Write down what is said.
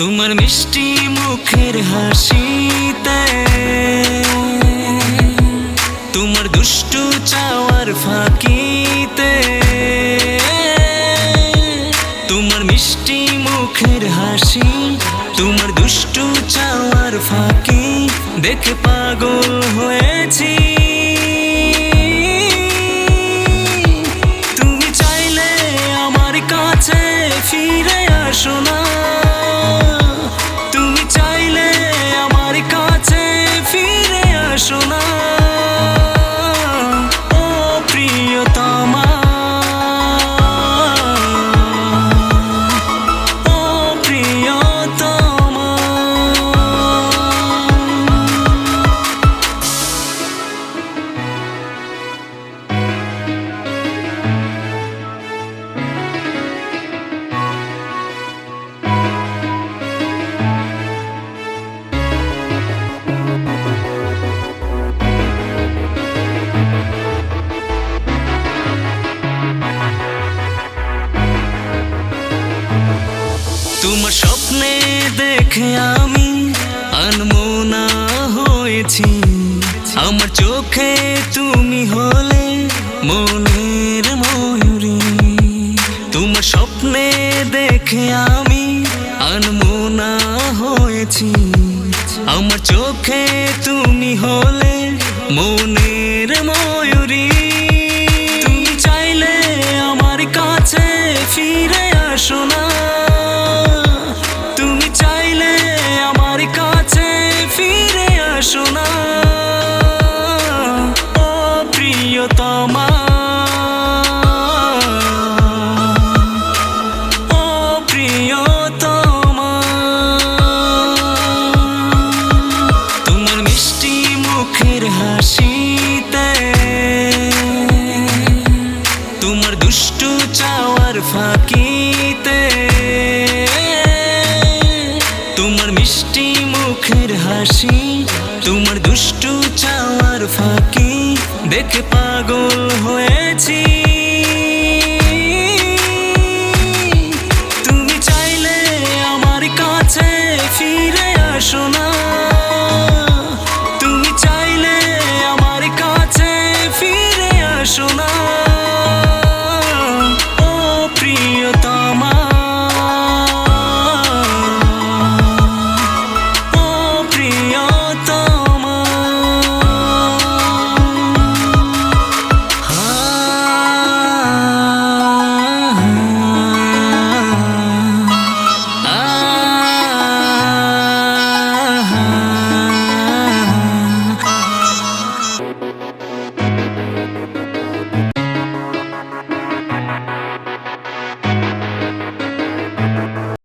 তোমার মিষ্টি মুখের হাসিতে। তোমার দুষ্টু চাওয়ার ফাঁকিতে। তোমার মিষ্টি মুখের হাসি, তোমার দুষ্টু চাওয়ার ফাঁকি। দেখে পাগল হয়েছি। তোমার স্বপ্নে দেখে আমি আনমোনা হয়েছি। আমার চোখে তুমি হলে মনের ময়ূরী। তোমার স্বপ্নে দেখে আমি আনমোনা হয়েছি। আমার চোখে তুমি হলে মনের ময়ূরী। তুমি চাইলে আমার কাছে ফিরে আসো না। হাসি তোমার দুষ্টু চাওয়ার ফাঁকি দেখে পাগল হয়েছি।